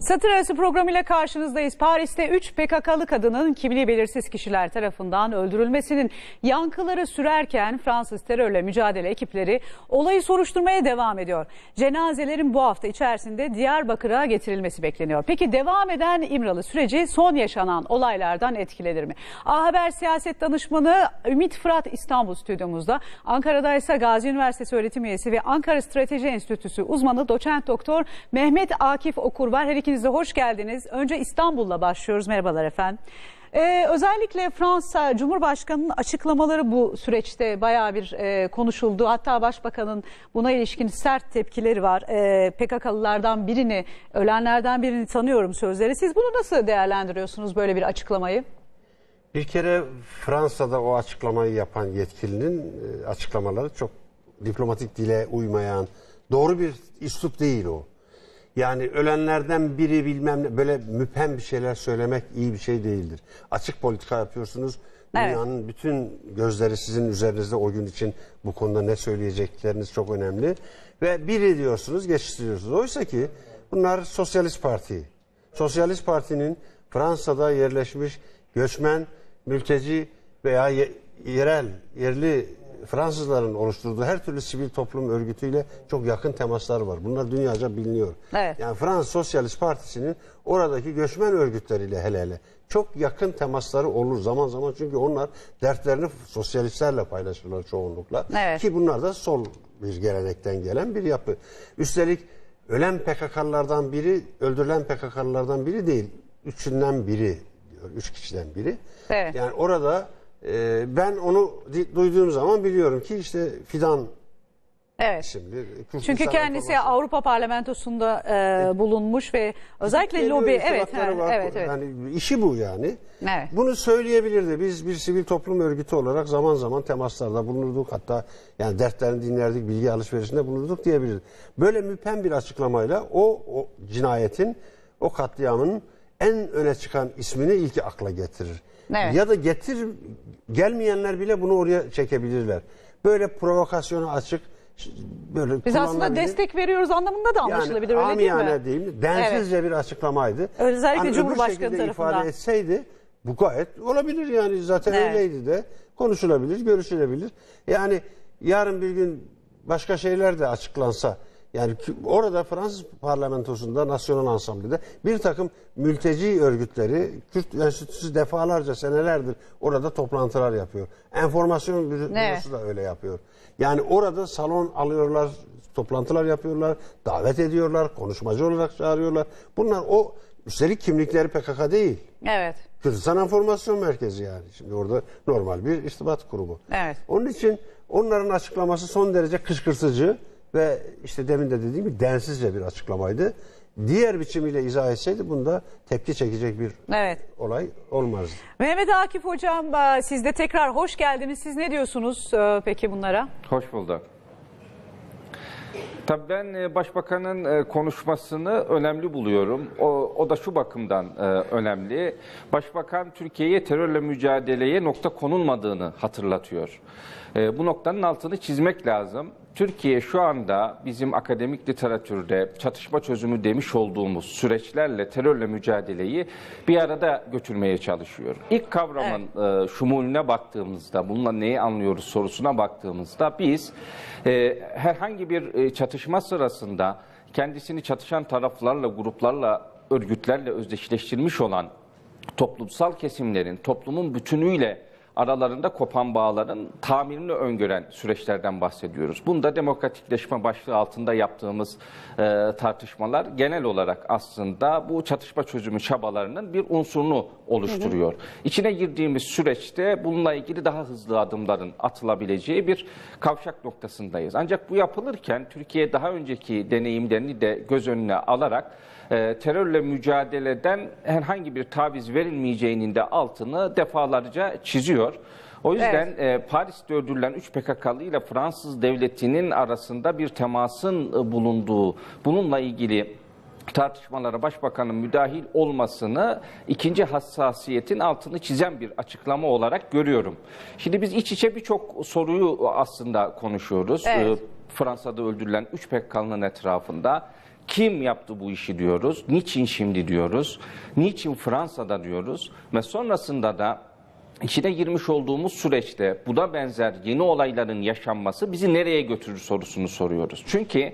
Satır arası programıyla karşınızdayız. Paris'te 3 PKK'lı kadının kimliği belirsiz kişiler tarafından öldürülmesinin yankıları sürerken Fransız terörle mücadele ekipleri olayı soruşturmaya devam ediyor. Cenazelerin bu hafta içerisinde Diyarbakır'a getirilmesi bekleniyor. Peki devam eden İmralı süreci son yaşanan olaylardan etkilenir mi? A Haber siyaset danışmanı Ümit Fırat İstanbul stüdyomuzda. Ankara'da ise Gazi Üniversitesi öğretim üyesi ve Ankara Strateji Enstitüsü uzmanı doçent doktor Mehmet Akif Okur var. Her ikiniz hoş geldiniz. Önce İstanbul'la başlıyoruz. Merhabalar efendim. Ee, özellikle Fransa Cumhurbaşkanı'nın açıklamaları bu süreçte bayağı bir e, konuşuldu. Hatta Başbakan'ın buna ilişkin sert tepkileri var. E, PKK'lılardan birini, ölenlerden birini tanıyorum sözleri. Siz bunu nasıl değerlendiriyorsunuz böyle bir açıklamayı? Bir kere Fransa'da o açıklamayı yapan yetkilinin e, açıklamaları çok diplomatik dile uymayan, doğru bir üslup değil o. Yani ölenlerden biri bilmem ne böyle müphem bir şeyler söylemek iyi bir şey değildir. Açık politika yapıyorsunuz. Evet. Dünyanın bütün gözleri sizin üzerinizde o gün için bu konuda ne söyleyecekleriniz çok önemli. Ve biri diyorsunuz geçiştiriyorsunuz. Oysa ki bunlar Sosyalist Parti. Sosyalist Parti'nin Fransa'da yerleşmiş göçmen, mülteci veya ye- yerel, yerli Fransızların oluşturduğu her türlü sivil toplum örgütüyle çok yakın temaslar var. Bunlar dünyaca biliniyor. Evet. Yani Fransız Sosyalist Partisi'nin oradaki göçmen örgütleriyle hele hele çok yakın temasları olur zaman zaman çünkü onlar dertlerini sosyalistlerle paylaşırlar çoğunlukla. Evet. Ki bunlar da sol bir gelenekten gelen bir yapı. Üstelik ölen PKK'lılardan biri, öldürülen PKK'lılardan biri değil. Üçünden biri diyor. Üç kişiden biri. Evet. Yani orada e, ben onu duyduğum zaman biliyorum ki işte Fidan Evet. şimdi. Kürt Çünkü kendisi Enformasyon- Avrupa Parlamentosunda e, bulunmuş ve özellikle lobi evet ha, var. evet evet. Yani işi bu yani. Evet. Bunu söyleyebilirdi. Biz bir sivil toplum örgütü olarak zaman zaman temaslarda bulunurduk. Hatta yani dertlerini dinlerdik, bilgi alışverişinde bulunurduk diyebilirdi. Böyle müphem bir açıklamayla o, o cinayetin, o katliamın en öne çıkan ismini ilk akla getirir. Evet. Ya da getir gelmeyenler bile bunu oraya çekebilirler. Böyle provokasyona açık böyle Biz aslında destek veriyoruz anlamında da anlaşılabilir öyle değil mi? değil mi? Densizce bir açıklamaydı. Özellikle Hani Cumhurbaşkanı tarafından. ifade etseydi bu gayet olabilir yani zaten Evet. öyleydi de konuşulabilir, görüşülebilir. Yani yarın bir gün başka şeyler de açıklansa yani orada Fransız parlamentosunda Nasyonal Ansamble'de bir takım mülteci örgütleri Kürt Enstitüsü defalarca senelerdir orada toplantılar yapıyor. Enformasyon büro- Evet. bürosu da öyle yapıyor. Yani orada salon alıyorlar, toplantılar yapıyorlar, davet ediyorlar, konuşmacı olarak çağırıyorlar. Bunlar o üstelik kimlikleri PKK değil. Evet. Kürdistan Enformasyon Merkezi yani. Şimdi orada normal bir irtibat kurumu. Evet. Onun için onların açıklaması son derece kışkırtıcı ve işte demin de dediğim gibi densizce bir açıklamaydı. Diğer biçimiyle izah etseydi bunda tepki çekecek bir Evet. olay olmazdı. Mehmet Akif Hocam e, siz de tekrar hoş geldiniz. Siz ne diyorsunuz e, peki bunlara? Hoş bulduk. Tabii ben e, Başbakanın konuşmasını önemli buluyorum. O, o da şu bakımdan önemli. Başbakan Türkiye'ye terörle mücadeleye nokta konulmadığını hatırlatıyor. E, Bu noktanın altını çizmek lazım. Türkiye şu anda bizim akademik literatürde çatışma çözümü demiş olduğumuz süreçlerle terörle mücadeleyi bir arada götürmeye çalışıyor. İlk kavramın e, şumulüne baktığımızda, bununla neyi anlıyoruz sorusuna baktığımızda biz e, herhangi bir e, çatışma sırasında kendisini çatışan taraflarla, gruplarla, örgütlerle özdeşleştirmiş olan toplumsal kesimlerin toplumun bütünüyle aralarında kopan bağların tamirini öngören süreçlerden bahsediyoruz. Bunda demokratikleşme başlığı altında yaptığımız e, tartışmalar genel olarak aslında bu çatışma çözümü çabalarının bir unsurunu oluşturuyor. İçine girdiğimiz süreçte bununla ilgili daha hızlı adımların atılabileceği bir kavşak noktasındayız. Ancak bu yapılırken Türkiye daha önceki deneyimlerini de göz önüne alarak e, terörle mücadeleden herhangi bir taviz verilmeyeceğinin de altını defalarca çiziyor. O yüzden e, Paris'te öldürülen 3 PKK'lı ile Fransız devletinin arasında bir temasın e, bulunduğu, bununla ilgili tartışmalara başbakanın müdahil olmasını ikinci hassasiyetin altını çizen bir açıklama olarak görüyorum. Şimdi biz iç içe birçok soruyu aslında konuşuyoruz. Evet. Ee, Fransa'da öldürülen 3 PKK'nın etrafında. Kim yaptı bu işi diyoruz? Niçin şimdi diyoruz? Niçin Fransa'da diyoruz? Ve sonrasında da içine girmiş olduğumuz süreçte buna benzer yeni olayların yaşanması bizi nereye götürür sorusunu soruyoruz. Çünkü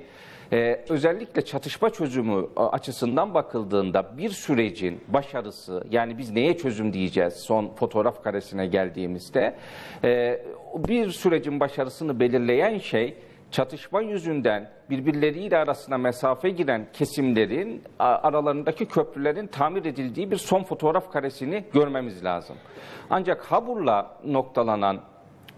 ee, özellikle çatışma çözümü a, açısından bakıldığında bir sürecin başarısı yani biz neye çözüm diyeceğiz son fotoğraf karesine geldiğimizde e, bir sürecin başarısını belirleyen şey çatışma yüzünden birbirleriyle arasına mesafe giren kesimlerin aralarındaki köprülerin tamir edildiği bir son fotoğraf karesini görmemiz lazım. Ancak Habur'la noktalanan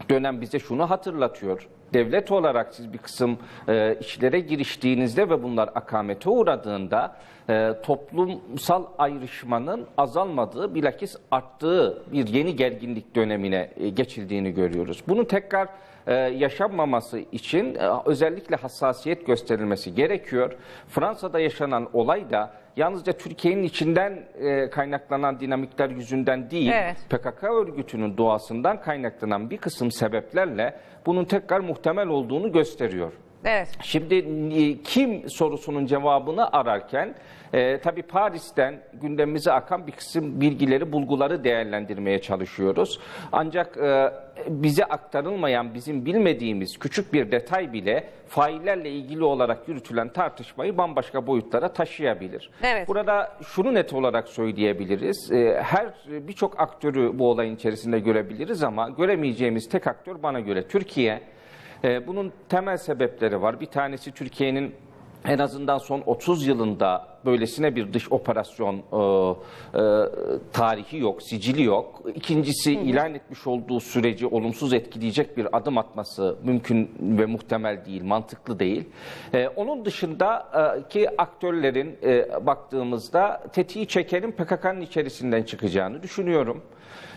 dönem bize şunu hatırlatıyor. Devlet olarak siz bir kısım e, işlere giriştiğinizde ve bunlar akamete uğradığında e, toplumsal ayrışmanın azalmadığı bilakis arttığı bir yeni gerginlik dönemine e, geçildiğini görüyoruz. Bunun tekrar e, yaşanmaması için e, özellikle hassasiyet gösterilmesi gerekiyor. Fransa'da yaşanan olay da yalnızca Türkiye'nin içinden e, kaynaklanan dinamikler yüzünden değil, Evet. PKK örgütünün doğasından kaynaklanan bir kısım sebeplerle bunun tekrar muhtemel olduğunu gösteriyor. Evet. Şimdi e, kim sorusunun cevabını ararken e, tabii Paris'ten gündemimize akan bir kısım bilgileri, bulguları değerlendirmeye çalışıyoruz. Ancak e, bize aktarılmayan, bizim bilmediğimiz küçük bir detay bile faillerle ilgili olarak yürütülen tartışmayı bambaşka boyutlara taşıyabilir. Evet. Burada şunu net olarak söyleyebiliriz. E, her birçok aktörü bu olayın içerisinde görebiliriz ama göremeyeceğimiz tek aktör bana göre Türkiye. Ee, bunun temel sebepleri var. Bir tanesi Türkiye'nin en azından son 30 yılında böylesine bir dış operasyon e, e, tarihi yok, sicili yok. İkincisi ilan etmiş olduğu süreci olumsuz etkileyecek bir adım atması mümkün ve muhtemel değil, mantıklı değil. E, onun dışında e, ki aktörlerin e, baktığımızda tetiği çekenin PKK'nın içerisinden çıkacağını düşünüyorum.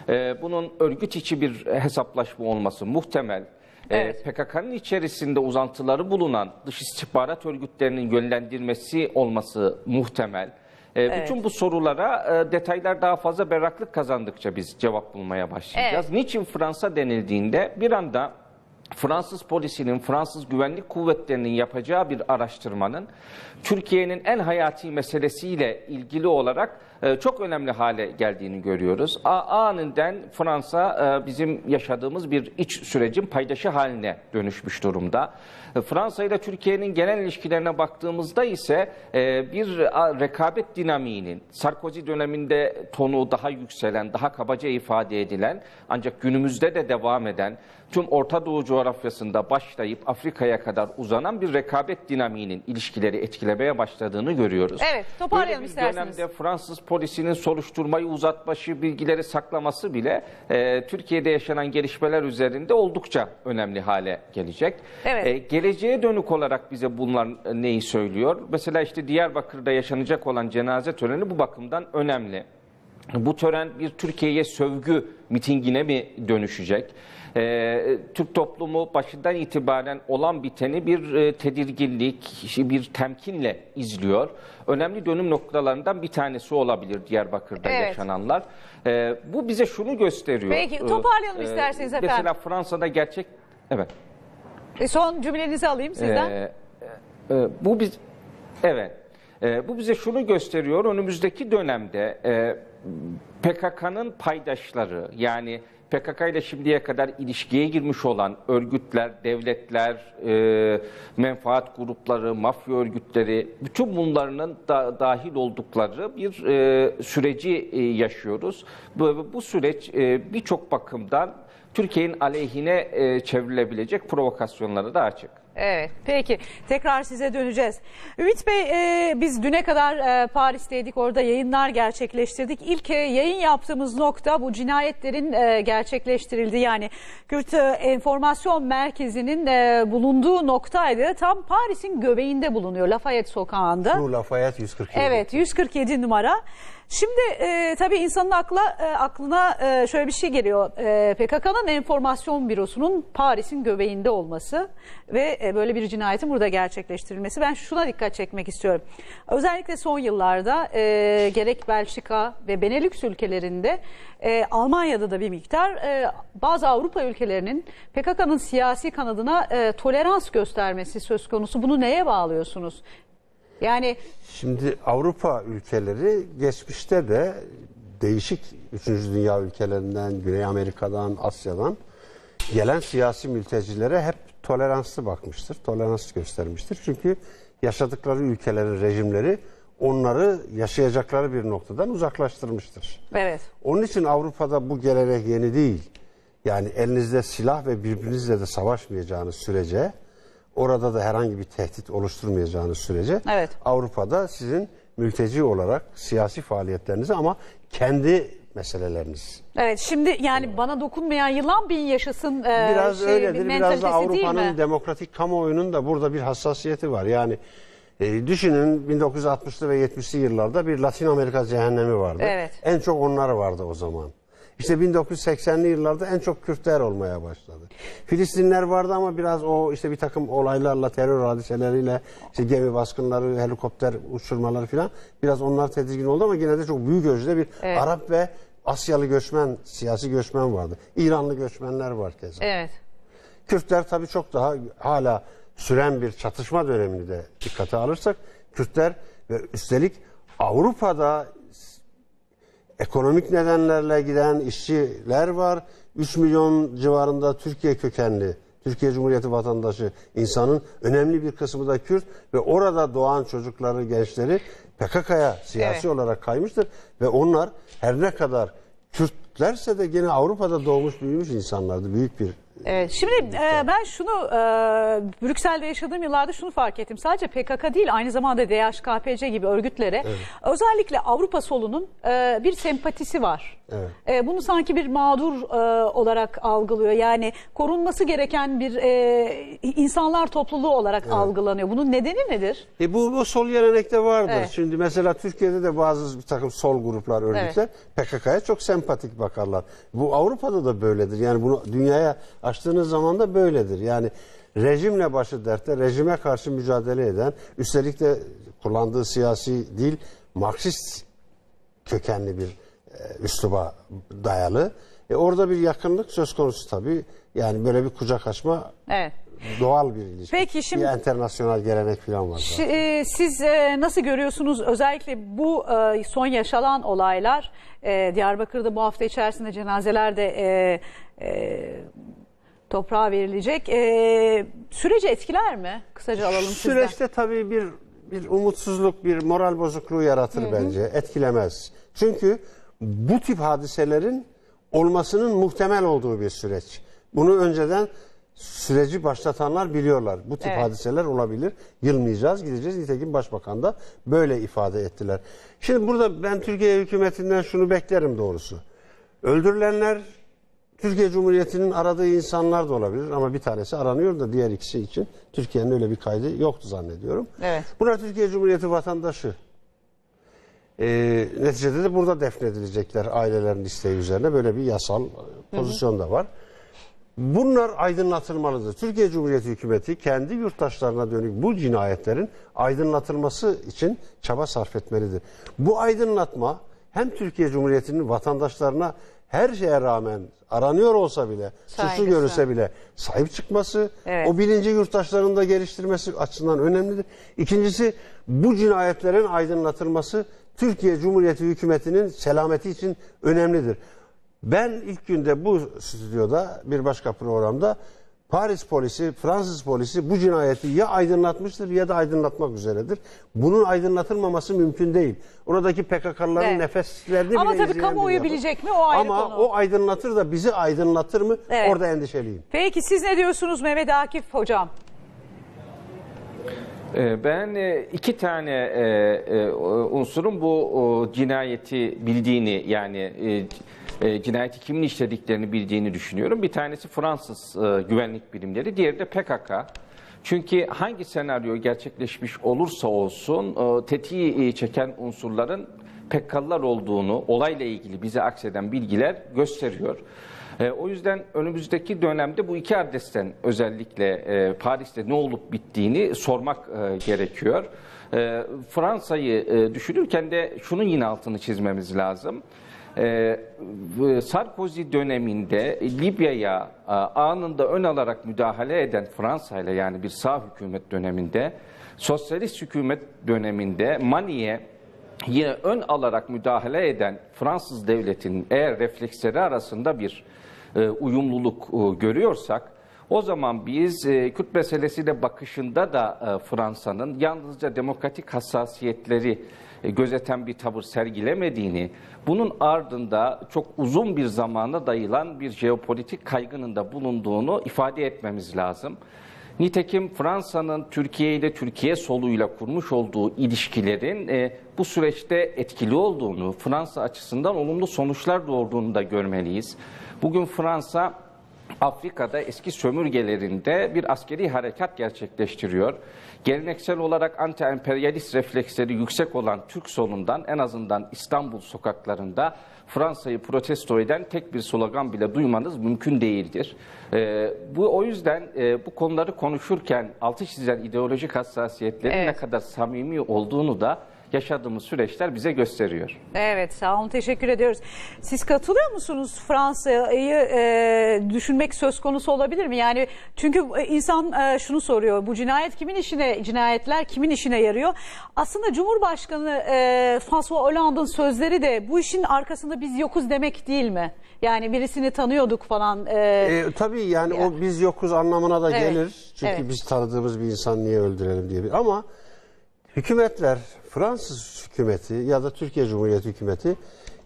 E, bunun örgüt içi bir hesaplaşma olması muhtemel. Ee, Evet. PKK'nın içerisinde uzantıları bulunan dış istihbarat örgütlerinin yönlendirmesi olması muhtemel. Ee, Bütün bu sorulara e, detaylar daha fazla berraklık kazandıkça biz cevap bulmaya başlayacağız. Niçin Fransa denildiğinde bir anda Fransız polisinin, Fransız güvenlik kuvvetlerinin yapacağı bir araştırmanın Türkiye'nin en hayati meselesiyle ilgili olarak e, çok önemli hale geldiğini görüyoruz. Aniden Fransa e, bizim yaşadığımız bir iç sürecin paydaşı haline dönüşmüş durumda. E, Fransa ile Türkiye'nin genel ilişkilerine baktığımızda ise bir rekabet dinamiğinin Sarkozy döneminde tonu daha yükselen, daha kabaca ifade edilen ancak günümüzde de devam eden tüm Orta Doğu coğrafyasında başlayıp Afrika'ya kadar uzanan bir rekabet dinamiğinin ilişkileri etkilemeye başladığını görüyoruz. Evet, toparlayalım Böyle bir isterseniz. dönemde Fransız polisinin soruşturmayı uzatması, bilgileri saklaması bile e, Türkiye'de yaşanan gelişmeler üzerinde oldukça önemli hale gelecek. Evet. E, geleceğe dönük olarak bize bunlar neyi söylüyor? Mesela işte Diyarbakır'da yaşanacak olan cenaze töreni bu bakımdan önemli. Bu tören bir Türkiye'ye sövgü mitingine mi dönüşecek? Ee, Türk toplumu başından itibaren olan biteni bir e, tedirginlik, bir temkinle izliyor. Önemli dönüm noktalarından bir tanesi olabilir Diyarbakır'da Evet. yaşananlar. Ee, bu bize şunu gösteriyor. Peki, Ee, toparlayalım isterseniz efendim. Mesela Fransa'da gerçek... Evet. E, son cümlenizi alayım sizden. Ee, e, bu biz evet. E, bu bize şunu gösteriyor. Önümüzdeki dönemde e, PKK'nın paydaşları yani PKK ile şimdiye kadar ilişkiye girmiş olan örgütler, devletler, e, menfaat grupları, mafya örgütleri, bütün bunlarının da dahil oldukları bir e, süreci e, yaşıyoruz. Bu, bu süreç e, birçok bakımdan Türkiye'nin aleyhine e, çevrilebilecek provokasyonlara da açık. Evet, peki. Tekrar size döneceğiz. Ümit Bey, e, biz düne kadar e, Paris'teydik, orada yayınlar gerçekleştirdik. İlk e, yayın yaptığımız nokta bu cinayetlerin e, gerçekleştirildiği yani Kürt e, Enformasyon Merkezi'nin e, bulunduğu noktaydı. Tam Paris'in göbeğinde bulunuyor, Lafayette Sokağı'nda. Bu Lafayette 147. Evet 147 numara. Şimdi e, tabii insanın akla e, aklına e, şöyle bir şey geliyor. E, PKK'nın enformasyon bürosunun Paris'in göbeğinde olması ve e, böyle bir cinayetin burada gerçekleştirilmesi. Ben şuna dikkat çekmek istiyorum. Özellikle son yıllarda e, gerek Belçika ve Benelux ülkelerinde e, Almanya'da da bir miktar e, bazı Avrupa ülkelerinin PKK'nın siyasi kanadına e, tolerans göstermesi söz konusu. Bunu neye bağlıyorsunuz? Yani Şimdi Avrupa ülkeleri geçmişte de değişik 3. Dünya ülkelerinden, Güney Amerika'dan, Asya'dan gelen siyasi mültecilere hep toleranslı bakmıştır, tolerans göstermiştir. Çünkü yaşadıkları ülkelerin rejimleri onları yaşayacakları bir noktadan uzaklaştırmıştır. evet. Onun için Avrupa'da bu gelenek yeni değil. Yani elinizde silah ve birbirinizle de savaşmayacağınız sürece, orada da herhangi bir tehdit oluşturmayacağınız sürece Evet. Avrupa'da sizin mülteci olarak siyasi faaliyetlerinizi ama kendi meseleleriniz. Evet şimdi yani bana dokunmayan yılan bin yaşasın e, Biraz şey, öyledir. Biraz mentalitesi da? Avrupa'nın demokratik kamuoyunun da burada bir hassasiyeti var. Yani e, düşünün 1960'lı ve 70'li yıllarda bir Latin Amerika cehennemi vardı. Evet. En çok onlar vardı o zaman. İşte 1980'li yıllarda en çok Kürtler olmaya başladı. Filistinler vardı ama biraz o işte bir takım olaylarla, terör hadiseleriyle, işte gemi baskınları, helikopter uçurmaları falan biraz onlar tedirgin oldu ama yine de çok büyük ölçüde bir Evet. Arap ve Asyalı göçmen, siyasi göçmen vardı. İranlı göçmenler var keza. Evet. Kürtler tabii çok daha hala süren bir çatışma dönemini de dikkate alırsak Kürtler ve üstelik Avrupa'da ekonomik nedenlerle giden işçiler var. 3 milyon civarında Türkiye kökenli, Türkiye Cumhuriyeti vatandaşı insanın önemli bir kısmı da Kürt ve orada doğan çocukları, gençleri PKK'ya siyasi Evet. olarak kaymıştır ve onlar her ne kadar Kürtlerse de gene Avrupa'da doğmuş büyümüş insanlardı. Büyük bir Evet. Şimdi e, ben şunu e, Brüksel'de yaşadığım yıllarda şunu fark ettim. Sadece PKK değil aynı zamanda DHKPC gibi örgütlere özellikle Avrupa solunun e, bir sempatisi var. Evet. E, bunu sanki bir mağdur e, olarak algılıyor. Yani korunması gereken bir e, insanlar topluluğu olarak algılanıyor. Bunun nedeni nedir? E bu, bu sol gelenekte vardır. Evet. Şimdi mesela Türkiye'de de bazı bir takım sol gruplar, örgütler PKK'ya çok sempatik bakarlar. Bu Avrupa'da da böyledir. Yani bunu dünyaya açtığınız zaman da böyledir. Yani rejimle başı dertte, rejime karşı mücadele eden, üstelik de kullandığı siyasi dil Marksist kökenli bir e, üsluba dayalı. E, orada bir yakınlık söz konusu tabii. Yani böyle bir kucak açma Evet. doğal bir ilişki. Peki şimdi- Bir internasyonel gelenek falan var. zaten. E, Siz e, nasıl görüyorsunuz özellikle bu e, son yaşanan olaylar e, Diyarbakır'da bu hafta içerisinde cenazeler de e, e, toprağa verilecek. E, süreci etkiler mi? Kısaca alalım sizden. Süreçte tabii bir bir umutsuzluk, bir moral bozukluğu yaratır bence. Etkilemez. Çünkü bu tip hadiselerin olmasının muhtemel olduğu bir süreç. Bunu önceden süreci başlatanlar biliyorlar. Bu tip Evet. hadiseler olabilir. Yılmayacağız, gideceğiz. Nitekim Başbakan da böyle ifade ettiler. Şimdi burada ben Türkiye hükümetinden şunu beklerim doğrusu. Öldürülenler Türkiye Cumhuriyeti'nin aradığı insanlar da olabilir ama bir tanesi aranıyor da diğer ikisi için Türkiye'nin öyle bir kaydı yoktu zannediyorum. Evet. Bunlar Türkiye Cumhuriyeti vatandaşı. Ee, neticede de burada defnedilecekler ailelerin isteği üzerine böyle bir yasal e, pozisyon da var. Bunlar aydınlatılmalıdır. Türkiye Cumhuriyeti hükümeti kendi yurttaşlarına dönük bu cinayetlerin aydınlatılması için çaba sarf etmelidir. Bu aydınlatma hem Türkiye Cumhuriyeti'nin vatandaşlarına her şeye rağmen aranıyor olsa bile, suçlu Saygısı. görülse bile sahip çıkması, Evet. o bilinci yurttaşlarının da geliştirmesi açısından önemlidir. İkincisi bu cinayetlerin aydınlatılması Türkiye Cumhuriyeti hükümetinin selameti için önemlidir. Ben ilk günde bu stüdyoda bir başka programda Paris polisi, Fransız polisi bu cinayeti ya aydınlatmıştır ya da aydınlatmak üzeredir. Bunun aydınlatılmaması mümkün değil. Oradaki PKK'lıların Evet. nefeslerini Ama bile tabii kamuoyu yapı. bilecek mi? O ayrı Ama konu. o aydınlatır da bizi aydınlatır mı? Evet. Orada endişeliyim. Peki siz ne diyorsunuz Mehmet Akif hocam? Ee, Ben e, iki tane e, e, unsurun bu cinayeti bildiğini yani e, cinayeti kimin işlediklerini bildiğini düşünüyorum. Bir tanesi Fransız e, güvenlik birimleri, diğeri de PKK. Çünkü hangi senaryo gerçekleşmiş olursa olsun e, tetiği çeken unsurların PKK'lılar olduğunu olayla ilgili bize akseden bilgiler gösteriyor. E, o yüzden önümüzdeki dönemde bu iki adresten özellikle e, Paris'te ne olup bittiğini sormak e, gerekiyor. E, Fransa'yı e, düşünürken de şunun yine altını çizmemiz lazım. E, Sarkozy döneminde Libya'ya e, anında ön alarak müdahale eden Fransa ile yani bir sağ hükümet döneminde sosyalist hükümet döneminde Mani'ye yine ön alarak müdahale eden Fransız devletinin eğer refleksleri arasında bir e, uyumluluk e, görüyorsak o zaman biz e, Kürt meselesiyle bakışında da e, Fransa'nın yalnızca demokratik hassasiyetleri e, gözeten bir tavır sergilemediğini, bunun ardında çok uzun bir zamana dayılan bir jeopolitik kaygının da bulunduğunu ifade etmemiz lazım. Nitekim Fransa'nın Türkiye ile Türkiye soluyla kurmuş olduğu ilişkilerin e, bu süreçte etkili olduğunu, Fransa açısından olumlu sonuçlar doğurduğunu da görmeliyiz. Bugün Fransa Afrika'da eski sömürgelerinde bir askeri harekat gerçekleştiriyor. Geleneksel olarak anti-emperyalist refleksleri yüksek olan Türk solundan en azından İstanbul sokaklarında Fransa'yı protesto eden tek bir slogan bile duymanız mümkün değildir. Ee, bu o yüzden e, bu konuları konuşurken altı çizilen ideolojik hassasiyetlerin Evet. ne kadar samimi olduğunu da yaşadığımız süreçler bize gösteriyor. Evet sağ olun teşekkür ediyoruz. Siz katılıyor musunuz Fransa'yı e, düşünmek söz konusu olabilir mi? Yani çünkü insan e, şunu soruyor bu cinayet kimin işine cinayetler kimin işine yarıyor? Aslında Cumhurbaşkanı e, François Hollande'ın sözleri de bu işin arkasında biz yokuz demek değil mi? Yani birisini tanıyorduk falan. e, E, tabii yani Ya. o biz yokuz anlamına da Evet, gelir. Çünkü evet. biz tanıdığımız bir insan niye öldürelim diye bir. Ama hükümetler, Fransız hükümeti ya da Türkiye Cumhuriyeti hükümeti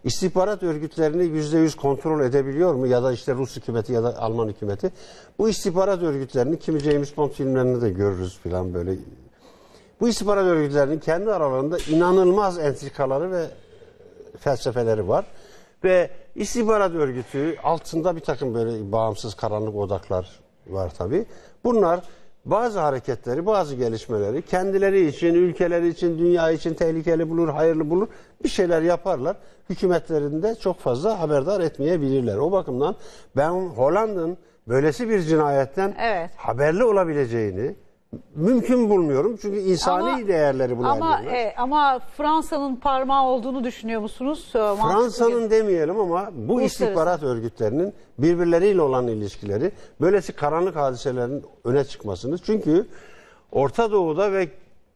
istihbarat örgütlerini yüzde yüz kontrol edebiliyor mu? Ya da işte Rus hükümeti ya da Alman hükümeti. Bu istihbarat örgütlerini kimi James Bond filmlerinde de görürüz falan böyle. Bu istihbarat örgütlerinin kendi aralarında inanılmaz entrikaları ve felsefeleri var. Ve istihbarat örgütü altında bir takım böyle bağımsız karanlık odaklar var tabi. Bunlar bazı hareketleri, bazı gelişmeleri kendileri için, ülkeleri için, dünya için tehlikeli bulur, hayırlı bulur. Bir şeyler yaparlar. Hükümetlerinde çok fazla haberdar etmeyebilirler. O bakımdan ben Hollanda'nın böylesi bir cinayetten Evet. haberli olabileceğini mümkün bulmuyorum. Çünkü insani Ama- değerleri buna ama e, ama Fransa'nın parmağı olduğunu düşünüyor musunuz? E, mantıklı Fransa'nın demeyelim ama bu Uluslararası. istihbarat örgütlerinin birbirleriyle olan ilişkileri böylesi karanlık hadiselerin öne çıkmasını çünkü Orta Doğu'da ve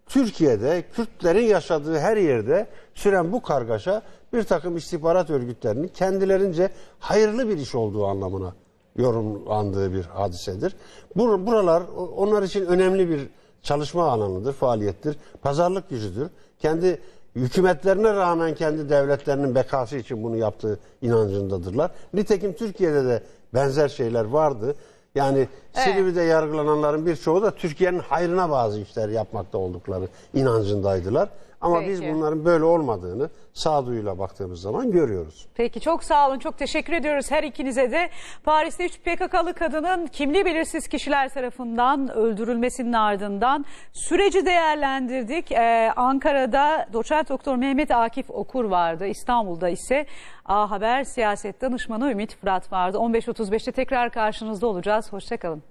Türkiye'de Kürtlerin yaşadığı her yerde süren bu kargaşa bir takım istihbarat örgütlerinin kendilerince hayırlı bir iş olduğu anlamına yorumlandığı bir hadisedir. Bur- Buralar onlar için önemli bir çalışma alanıdır, faaliyettir, pazarlık gücüdür. Kendi hükümetlerine rağmen kendi devletlerinin bekası için bunu yaptığı inancındadırlar. Nitekim Türkiye'de de benzer şeyler vardı. Yani Silivri'de yargılananların birçoğu da Türkiye'nin hayrına bazı işler yapmakta oldukları inancındaydılar. Ama Peki. biz bunların böyle olmadığını sağduyuyla baktığımız zaman görüyoruz. Peki çok sağ olun. Çok teşekkür ediyoruz her ikinize de. Paris'te 3 PKK'lı kadının kimliği belirsiz kişiler tarafından öldürülmesinin ardından süreci değerlendirdik. Ee, Ankara'da doçent doktor Mehmet Akif Okur vardı. İstanbul'da ise A Haber siyaset danışmanı Ümit Fırat vardı. 15.35'te tekrar karşınızda olacağız. Hoşçakalın.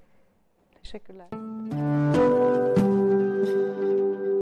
Teşekkürler.